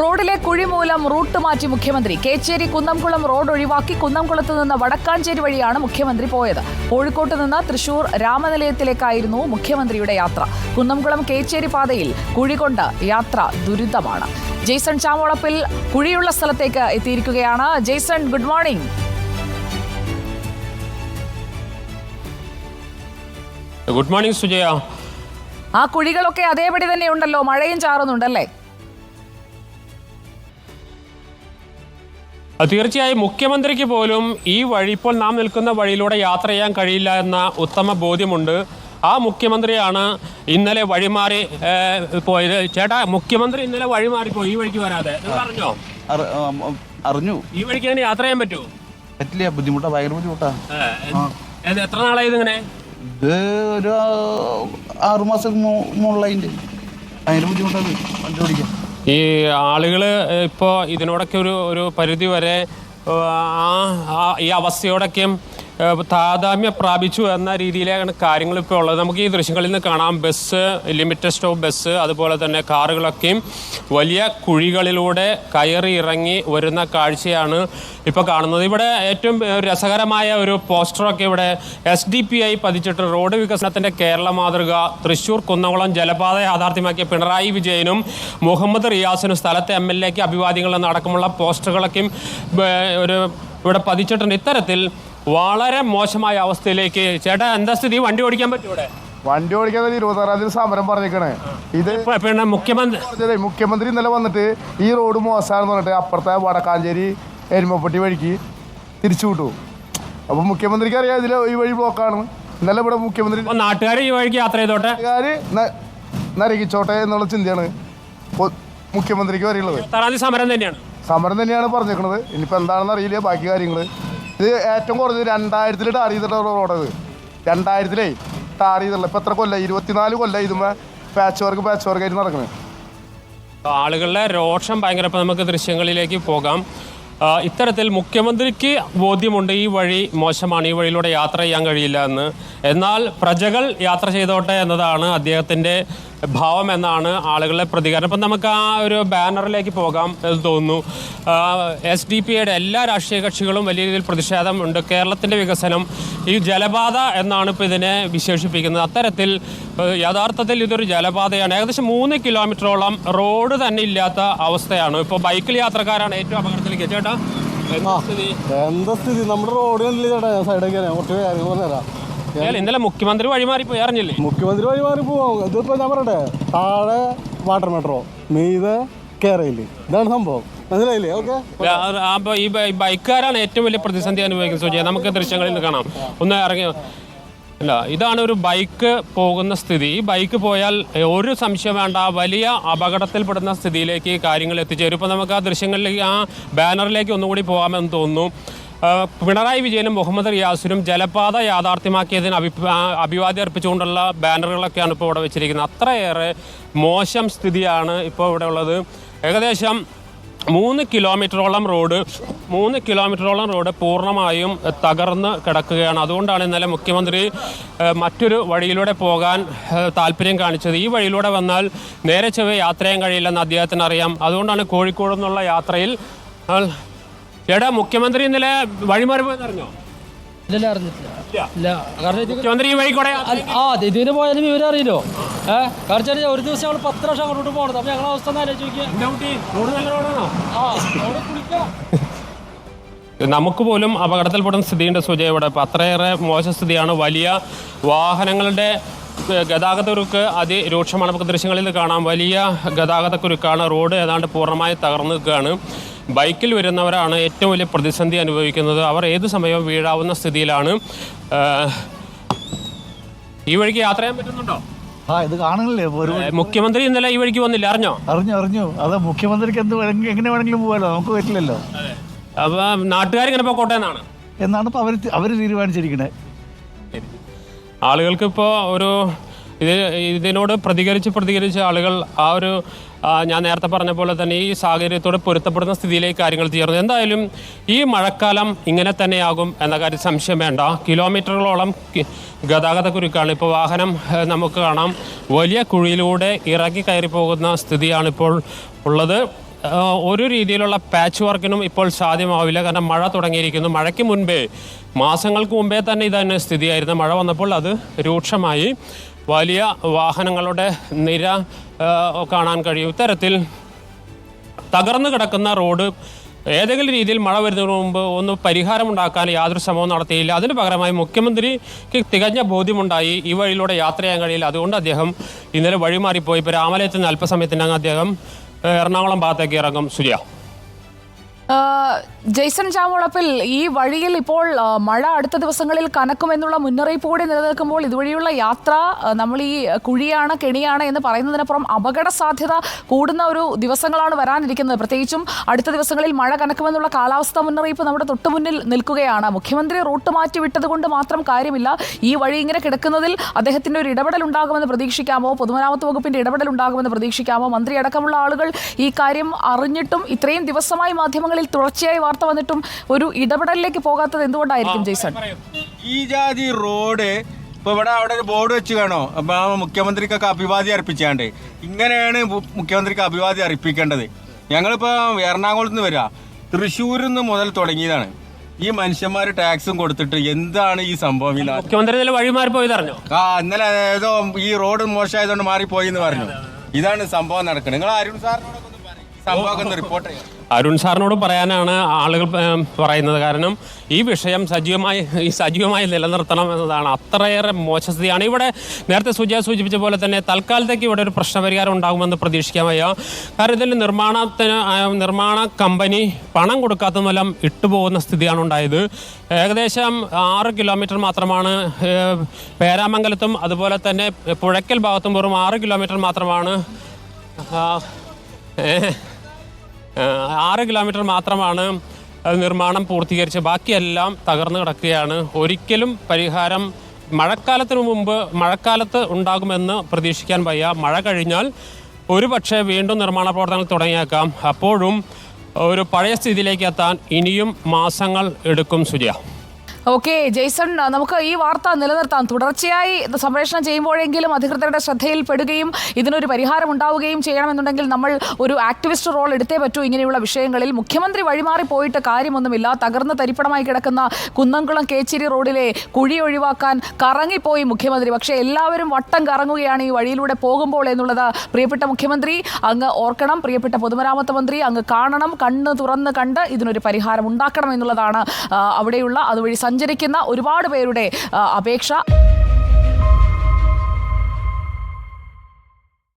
റോഡിലെ കുഴി മൂലം റൂട്ട് മാറ്റി മുഖ്യമന്ത്രി. കേച്ചേരി കുന്നംകുളം റോഡ് ഒഴിവാക്കി കുന്നംകുളത്ത് നിന്ന് വടക്കാഞ്ചേരി വഴിയാണ് മുഖ്യമന്ത്രി പോയത്. കോഴിക്കോട്ട് നിന്ന് തൃശൂർ രാമനിലയത്തിലേക്കായിരുന്നു മുഖ്യമന്ത്രിയുടെ യാത്ര. കുന്നംകുളം കേച്ചേരി പാതയിൽ കുഴി കൊണ്ട് യാത്ര ദുരിതമാണ്. ജെയ്സൺ ചാമോളപ്പിൽ കുഴിയുള്ള സ്ഥലത്തേക്ക് എത്തിയിരിക്കുകയാണ്. Jason good morning. Good morning Sujaya. ആ കുഴികളൊക്കെ അതേപടി തന്നെ ഉണ്ടല്ലോ. മഴയും ചാറുന്നുണ്ടല്ലേ? തീർച്ചയായും മുഖ്യമന്ത്രിക്ക് പോലും ഈ വഴി ഇപ്പോൾ നാം നിൽക്കുന്ന വഴിയിലൂടെ യാത്ര ചെയ്യാൻ കഴിയില്ല എന്ന ഉത്തമ ബോധ്യമുണ്ട്. ആ മുഖ്യമന്ത്രിയാണ് ഇന്നലെ വഴിമാറി പോയത്. ചേട്ടാ മുഖ്യമന്ത്രി ഇന്നലെ വഴിമാറി പോയി ഈ വഴിക്ക് വരാതെ. അറിഞ്ഞോ. ഈ വഴിക്ക് അങ്ങനെ യാത്ര ചെയ്യാൻ പറ്റുമോ? പറ്റില്ല ബുദ്ധിമുട്ടാ ഭയങ്കര ബുദ്ധിമുട്ടാ. എത്ര നാളായത് ഇങ്ങനെ ഇത് ഒരു ആറുമാസം മുകളിലതിന്റെ ഭയങ്കര ബുദ്ധിമുട്ടാണ് വണ്ടി ഓടിക്കാൻ. ഈ ആളുകൾ ഇപ്പോൾ ഇതിനോടൊക്കെ ഒരു ഒരു പരിധി വരെ ആ ഈ അവസ്ഥയോടൊക്കെയും താതാമ്യം പ്രാപിച്ചു എന്ന രീതിയിലാണ് കാര്യങ്ങൾ ഇപ്പോൾ ഉള്ളത്. നമുക്ക് ഈ ദൃശ്യങ്ങളിൽ നിന്ന് കാണാം. ബസ് ലിമിറ്റഡ് സ്റ്റോപ്പ് ബസ് അതുപോലെ തന്നെ കാറുകളൊക്കെയും വലിയ കുഴികളിലൂടെ കയറി ഇറങ്ങി വരുന്ന കാഴ്ചയാണ് ഇപ്പോൾ കാണുന്നത്. ഇവിടെ ഏറ്റവും രസകരമായ ഒരു പോസ്റ്ററൊക്കെ ഇവിടെ എസ് ഡി പി ഐ പതിച്ചിട്ട് റോഡ് വികസനത്തിന്റെ കേരള മാതൃക തൃശ്ശൂർ കുന്നംകുളം ജലപാത യാഥാർത്ഥ്യമാക്കിയ പിണറായി വിജയനും മുഹമ്മദ് റിയാസിനും സ്ഥലത്തെ എം എൽ എക്ക് അഭിവാദ്യങ്ങൾ എന്നടക്കമുള്ള പോസ്റ്ററുകളൊക്കെയും ഒരു ഇവിടെ പതിച്ചിട്ടുണ്ട്. ഇത്തരത്തിൽ വളരെ മോശമായ അവസ്ഥയിലേക്ക് ചേട്ടാ എന്താ സ്ഥിതി വണ്ടി ഓടിക്കാൻ പറ്റും ഇവിടെ? വണ്ടി ഓടിക്കാൻ ഇരുപത്താറാം തീയതി സമരം പറഞ്ഞേക്കണേ ഇത് പിന്നെ മുഖ്യമന്ത്രി മുഖ്യമന്ത്രി ഇന്നലെ വന്നിട്ട് ഈ റോഡ് മോശമാണെന്ന് പറഞ്ഞിട്ട് അപ്പുറത്തെ വടക്കാഞ്ചേരി എരുമപ്പെട്ടി വഴിക്ക് തിരിച്ചു വിട്ടു. അപ്പൊ മുഖ്യമന്ത്രിക്ക് അറിയാം ഇതിൽ ഈ വഴി ബ്ലോക്കാണ് ഇന്നലെ ഇവിടെ മുഖ്യമന്ത്രി നാട്ടുകാർ ഈ വഴിക്ക് യാത്ര ചെയ്തോട്ടെ? നരകിച്ചോട്ടെ എന്നുള്ള ചിന്തയാണ് മുഖ്യമന്ത്രിക്ക് അറിയുള്ളത് സമരം തന്നെയാണ്. സമരം തന്നെയാണ് പറഞ്ഞേക്കുന്നത് ഇനിയിപ്പോ എന്താണെന്ന് അറിയില്ല. ബാക്കി കാര്യങ്ങൾ ഇത് ഏറ്റവും കുറഞ്ഞത് രണ്ടായിരത്തിൽ ടാർ ചെയ്തിട്ടുള്ള റോഡത് രണ്ടായിരത്തിലേ ടാർ ചെയ്തിട്ടുള്ള ഇപ്പം എത്ര കൊല്ലം ഇരുപത്തിനാല് കൊല്ലം ഇതുമ്പോൾ പാച്ച് വർക്ക് പാച്ച് വർക്ക് ആയിട്ട് നടക്കുന്നത് ആളുകളുടെ രോഷം ഭയങ്കര. ഇപ്പം നമുക്ക് ദൃശ്യങ്ങളിലേക്ക് പോകാം. ഇത്തരത്തിൽ മുഖ്യമന്ത്രിക്ക് ബോധ്യമുണ്ട്. ഈ വഴി മോശമാണ്. ഈ വഴിയിലൂടെ യാത്ര ചെയ്യാൻ കഴിയില്ല എന്ന്. എന്നാൽ പ്രജകൾ യാത്ര ചെയ്തോട്ടെ എന്നതാണ് അദ്ദേഹത്തിന്റെ ഭാവം എന്നാണ് ആളുകളുടെ പ്രതികരണം. അപ്പം നമുക്ക് ആ ഒരു ബാനറിലേക്ക് പോകാം എന്ന് തോന്നുന്നു. എസ് ഡി പി ഐയുടെ എല്ലാ രാഷ്ട്രീയ കക്ഷികളും വലിയ രീതിയിൽ പ്രതിഷേധം ഉണ്ട്. കേരളത്തിന്റെ വികസനം ഈ ജലപാത എന്നാണ് ഇപ്പോൾ ഇതിനെ വിശേഷിപ്പിക്കുന്നത്. അത്തരത്തിൽ യഥാർത്ഥത്തിൽ ഇതൊരു ജലപാതയാണ് ഏകദേശം മൂന്ന് കിലോമീറ്ററോളം റോഡ് തന്നെ ഇല്ലാത്ത അവസ്ഥയാണ്. ഇപ്പോൾ ബൈക്കിൽ യാത്രക്കാരാണ് ഏറ്റവും അപകടത്തിലേക്ക്. ചേട്ടാ എന്താ സ്ഥിതി? നമ്മുടെ റോഡ് ചേട്ടാ? ഞാൻ സൈഡൊക്കെ കുറച്ച് കാര്യങ്ങൾ പറഞ്ഞുതരാം. ഏൽ, ഇന്നലെ മുഖ്യമന്ത്രി വഴിമാറിപ്പോയി അറിഞ്ഞില്ലേ? മുഖ്യമന്ത്രി വഴി മാറി പോകും ഇതിപ്പോ ഞാൻ പറയട്ടെ താഴെ വാട്ടർ മെട്രോ മീത് കേരയിൽ ഇതാണ് സംഭവം. മനസ്സിലായില്ലേ? ഓക്കെ? അപ്പൊ ഈ ബൈക്കുകാരാണ് ഏറ്റവും വലിയ പ്രതിസന്ധി അനുഭവിക്കുന്നത് സുജയ. നമുക്ക് ദൃശ്യങ്ങളിൽ കാണാം. ഒന്ന് ഇറങ്ങി. അല്ല ഇതാണ് ഒരു ബൈക്ക് പോകുന്ന സ്ഥിതി. ബൈക്ക് പോയാൽ ഒരു സംശയം വേണ്ട. വലിയ അപകടത്തിൽപ്പെടുന്ന സ്ഥിതിയിലേക്ക് കാര്യങ്ങൾ എത്തിച്ചേരും. ഇപ്പൊ നമുക്ക് ആ ദൃശ്യങ്ങളിലേക്ക് ആ ബാനറിലേക്ക് ഒന്നുകൂടി പോകാമെന്ന് തോന്നുന്നു. പിണറായി വിജയനും മുഹമ്മദ് റിയാസിനും ജലപാത യാഥാർത്ഥ്യമാക്കിയതിന് അഭി അഭിവാദ്യം അർപ്പിച്ചുകൊണ്ടുള്ള ബാനറുകളൊക്കെയാണ് ഇപ്പോൾ ഇവിടെ വെച്ചിരിക്കുന്നത്. അത്രയേറെ മോശം സ്ഥിതിയാണ് ഇപ്പോൾ ഇവിടെ ഉള്ളത്. ഏകദേശം മൂന്ന് കിലോമീറ്ററോളം റോഡ് മൂന്ന് കിലോമീറ്ററോളം റോഡ് പൂർണമായും തകർന്ന് കിടക്കുകയാണ്. അതുകൊണ്ടാണ് ഇന്നലെ മുഖ്യമന്ത്രി മറ്റൊരു വഴിയിലൂടെ പോകാൻ താല്പര്യം കാണിച്ചത്. ഈ വഴിയിലൂടെ വന്നാൽ നേരെ ചെവ്വേ യാത്ര ചെയ്യാൻ കഴിയില്ലെന്ന് അദ്ദേഹത്തിന് അറിയാം. അതുകൊണ്ടാണ് കോഴിക്കോട് നിന്നുള്ള യാത്രയിൽ ചേട്ടാ മുഖ്യമന്ത്രി ഇന്നലെ വഴിമാറി പോയെന്ന് അറിഞ്ഞോ ഇല്ല അറിഞ്ഞിട്ടില്ല. ഇല്ല. കാരണം ഇത് മുഖ്യമന്ത്രി ഈ വഴി കൂടെ അല്ല, ആ ഇതിന് പോയാലും വിവരം അറിയില്ലോ. ഏഹ് കാരണം വെച്ചാൽ ഒരു ദിവസം ഞങ്ങൾ പത്ത് ലക്ഷം അങ്ങോട്ട് പോകണം അപ്പൊ ഞങ്ങളെ അവസ്ഥ ഒന്ന് ആലോചിച്ച് നോക്കിയാൽ എന്താ കുട്ടി? റോഡ് നല്ല റോഡാണോ? ആ അവിടെ കുളിക്കാം. നമുക്ക് പോലും അപകടത്തിൽപ്പെടുന്ന സ്ഥിതിയുണ്ട് സുജയ് ഇവിടെ. ഇപ്പം അത്രയേറെ മോശ സ്ഥിതിയാണ്. വലിയ വാഹനങ്ങളുടെ ഏഹ്, ഗതാഗതക്കുരുക്ക് അതിരൂക്ഷമാണ്. നമുക്ക് ദൃശ്യങ്ങളിൽ കാണാം. വലിയ ഗതാഗതക്കുരുക്കാണ്. റോഡ് ഏതാണ്ട് പൂർണമായി തകർന്നു നിൽക്കുകയാണ്. ബൈക്കിൽ വരുന്നവരാണ് ഏറ്റവും വലിയ പ്രതിസന്ധി അനുഭവിക്കുന്നത്. അവർ ഏത് സമയവും വീഴാവുന്ന സ്ഥിതിയിലാണ്. ഈ വഴിക്ക് യാത്ര ചെയ്യാൻ പറ്റുന്നുണ്ടോ? ആ ഇത് കാണുന്നില്ലേ? ഒരു മുഖ്യമന്ത്രി ഇന്നലെ ഈ വഴിക്ക് വന്നില്ല? അറിഞ്ഞോ? അറിഞ്ഞു അറിഞ്ഞു. അത് മുഖ്യമന്ത്രിക്ക് എന്ത് വേണമെങ്കിൽ എങ്ങനെ വേണമെങ്കിലും പോകാലോ? നമുക്ക് പറ്റില്ലല്ലോ. അപ്പോൾ നാട്ടുകാരിങ്ങനെ പോക്കോട്ടെ എന്നാണ്? എന്നാണ് ഇപ്പോൾ അവർ അവർ തീരുമാനിച്ചിരിക്കുന്നത് ആളുകൾക്ക് ഇപ്പോൾ ഒരു ഇത് ഇതിനോട് പ്രതികരിച്ച് പ്രതികരിച്ച് ആളുകൾ ആ ഒരു ഞാൻ നേരത്തെ പറഞ്ഞ പോലെ തന്നെ ഈ സാഹചര്യത്തോട് പൊരുത്തപ്പെടുന്ന സ്ഥിതിയിലേക്ക് കാര്യങ്ങൾ തീർന്നു. എന്തായാലും ഈ മഴക്കാലം ഇങ്ങനെ തന്നെയാകും എന്ന കാര്യം സംശയം വേണ്ട. കിലോമീറ്ററുകളോളം ഗതാഗത കുരുക്കാണ്. ഇപ്പോൾ വാഹനം നമുക്ക് കാണാം. വലിയ കുഴിയിലൂടെ ഇറങ്ങി കയറി പോകുന്ന സ്ഥിതിയാണ് ഇപ്പോൾ ഉള്ളത്. ഒരു രീതിയിലുള്ള പാച്ച് വർക്കിനും ഇപ്പോൾ സാധ്യമാവില്ല. കാരണം മഴ തുടങ്ങിയിരിക്കുന്നു. മഴയ്ക്ക് മുൻപേ മാസങ്ങൾക്ക് മുമ്പേ തന്നെ ഇതന്നെ സ്ഥിതിയായിരുന്നു. മഴ വന്നപ്പോൾ അത് രൂക്ഷമായി. വലിയ വാഹനങ്ങളുടെ നിര കാണാൻ കഴിയും. ഇത്തരത്തിൽ തകർന്നു കിടക്കുന്ന റോഡ് ഏതെങ്കിലും രീതിയിൽ മഴ വരുന്നതിന് മുമ്പ് ഒന്ന് പരിഹാരമുണ്ടാക്കാൻ യാതൊരു ശ്രമവും നടത്തിയില്ല. അതിന് പകരമായി മുഖ്യമന്ത്രിക്ക് തികഞ്ഞ ബോധ്യമുണ്ടായി ഈ വഴിയിലൂടെ യാത്ര ചെയ്യാൻ കഴിയില്ല. അതുകൊണ്ട് അദ്ദേഹം ഇന്നലെ വഴിമാറിപ്പോയി. ഇപ്പോൾ രാമലയത്തിൽ നിന്ന് അല്പസമയത്തിനകം അദ്ദേഹം എറണാകുളം ഭാഗത്തേക്ക് ഇറങ്ങും. സുര്യ ജെയ്സൺ ചാമുളപ്പിൽ ഈ വഴിയിൽ ഇപ്പോൾ മഴ അടുത്ത ദിവസങ്ങളിൽ കനക്കുമെന്നുള്ള മുന്നറിയിപ്പ് കൂടി നിലനിൽക്കുമ്പോൾ ഇതുവഴിയുള്ള യാത്ര നമ്മൾ ഈ കുഴിയാണ് കെണിയാണ് എന്ന് പറയുന്നതിനപ്പുറം അപകട സാധ്യത കൂടുന്ന ഒരു ദിവസങ്ങളാണ് വരാനിരിക്കുന്നത്. പ്രത്യേകിച്ചും അടുത്ത ദിവസങ്ങളിൽ മഴ കനക്കുമെന്നുള്ള കാലാവസ്ഥാ മുന്നറിയിപ്പ് നമ്മുടെ തൊട്ടുമുന്നിൽ നിൽക്കുകയാണ്. മുഖ്യമന്ത്രി റൂട്ട് മാറ്റി വിട്ടതുകൊണ്ട് മാത്രം കാര്യമില്ല. ഈ വഴി ഇങ്ങനെ കിടക്കുന്നതിൽ അദ്ദേഹത്തിന്റെ ഒരു ഇടപെടൽ ഉണ്ടാകുമെന്ന് പ്രതീക്ഷിക്കാമോ? പൊതുമരാമത്ത് വകുപ്പിന്റെ ഇടപെടൽ ഉണ്ടാകുമെന്ന് പ്രതീക്ഷിക്കാമോ? മന്ത്രി അടക്കമുള്ള ആളുകൾ ഈ കാര്യം അറിഞ്ഞിട്ടും ഇത്രയും ദിവസമായി മാധ്യമങ്ങളിൽ തുടർച്ചയായി വാർത്ത വന്നിട്ടും ഒരു ഇടപെടലിലേക്ക് പോകാത്തത് എന്തുകൊണ്ടായിരിക്കും ജെയ്സൺ? ഈ ജാതി റോഡ് ഇപ്പൊ ഇവിടെ അവിടെ ഒരു ബോർഡ് വെച്ച് കാണോ? ആ മുഖ്യമന്ത്രിക്കൊക്കെ അഭിവാദ്യം അർപ്പിച്ചാണ്ട്. ഇങ്ങനെയാണ് മുഖ്യമന്ത്രിക്ക് അഭിവാദ്യം അർപ്പിക്കേണ്ടത്. ഞങ്ങളിപ്പോ എറണാകുളത്ത് നിന്ന് വരിക തൃശ്ശൂരിൽ നിന്ന് മുതൽ തുടങ്ങിയതാണ്. ഈ മനുഷ്യന്മാർ ടാക്സും കൊടുത്തിട്ട് എന്താണ് ഈ സംഭവം? മുഖ്യമന്ത്രി ഇന്നലെ വഴി മാറിപ്പോയി അറിഞ്ഞോ? ആ ഇന്നലെ ഏതോ ഈ റോഡ് മോശമായതുകൊണ്ട് മാറിപ്പോയി എന്ന് പറഞ്ഞു. ഇതാണ് സംഭവം നടക്കുന്നത്. നിങ്ങൾ അരുൺ സാറിനോടൊക്കെ അരുൺ സാറിനോട് പറയാനാണ് ആളുകൾ പറയുന്നത്. കാരണം ഈ വിഷയം സജീവമായി ഈ സജീവമായി നിലനിർത്തണം എന്നതാണ് അത്രയേറെ മോശസ്ഥിതിയാണ്. ഇവിടെ നേരത്തെ സുജയ സൂചിപ്പിച്ച പോലെ തന്നെ തൽക്കാലത്തേക്ക് ഇവിടെ ഒരു പ്രശ്നപരിഹാരം ഉണ്ടാകുമെന്ന് പ്രതീക്ഷിക്കാൻ വയ്യ കാരണം ഇതിൽ നിർമ്മാണത്തിന് നിർമ്മാണ കമ്പനി പണം കൊടുക്കാത്ത മൂലം ഇട്ടുപോകുന്ന സ്ഥിതിയാണ് ഉണ്ടായത്. ഏകദേശം ആറ് കിലോമീറ്റർ മാത്രമാണ് പേരാമംഗലത്തും അതുപോലെ തന്നെ പുഴയ്ക്കൽ ഭാഗത്തും വെറും ആറ് കിലോമീറ്റർ മാത്രമാണ് ഏഹ് ആറ് കിലോമീറ്റർ മാത്രമാണ് നിർമ്മാണം പൂർത്തീകരിച്ച് ബാക്കിയെല്ലാം തകർന്നു കിടക്കുകയാണ്. ഒരിക്കലും പരിഹാരം മഴക്കാലത്തിനു മുമ്പ് മഴക്കാലത്ത് ഉണ്ടാകുമെന്ന് പ്രതീക്ഷിക്കാൻ വയ്യ. മഴ കഴിഞ്ഞാൽ ഒരു പക്ഷേ വീണ്ടും നിർമ്മാണ പ്രവർത്തനങ്ങൾ തുടങ്ങിയേക്കാം. അപ്പോഴും ഒരു പഴയ സ്ഥിതിയിലേക്ക് എത്താൻ ഇനിയും മാസങ്ങൾ എടുക്കും സുജയ. ഓക്കെ ജെയ്സൺ നമുക്ക് ഈ വാർത്ത നിലനിർത്താം. തുടർച്ചയായി സംപ്രേഷണം ചെയ്യുമ്പോഴെങ്കിലും അധികൃതരുടെ ശ്രദ്ധയിൽപ്പെടുകയും ഇതിനൊരു പരിഹാരം ഉണ്ടാവുകയും ചെയ്യണമെന്നുണ്ടെങ്കിൽ നമ്മൾ ഒരു ആക്ടിവിസ്റ്റ് റോൾ എടുത്തേ പറ്റൂ ഇങ്ങനെയുള്ള വിഷയങ്ങളിൽ. മുഖ്യമന്ത്രി വഴിമാറി പോയിട്ട് കാര്യമൊന്നുമില്ല. തകർന്ന് തരിപ്പണമായി കിടക്കുന്ന കുന്നംകുളം കേച്ചിരി റോഡിലെ കുഴി ഒഴിവാക്കാൻ കറങ്ങിപ്പോയി മുഖ്യമന്ത്രി. പക്ഷേ എല്ലാവരും വട്ടം കറങ്ങുകയാണ് ഈ വഴിയിലൂടെ പോകുമ്പോൾ എന്നുള്ളത് പ്രിയപ്പെട്ട മുഖ്യമന്ത്രി. അങ്ങ് ഓർക്കണം. പ്രിയപ്പെട്ട പൊതുമരാമത്ത് മന്ത്രി അങ്ങ് കാണണം. കണ്ണ് തുറന്ന് കണ്ട് ഇതിനൊരു പരിഹാരം ഉണ്ടാക്കണം എന്നുള്ളതാണ് അവിടെയുള്ള അതുവഴി സഞ്ചരിക്കുന്ന ഒരുപാട് പേരുടെ അപേക്ഷ.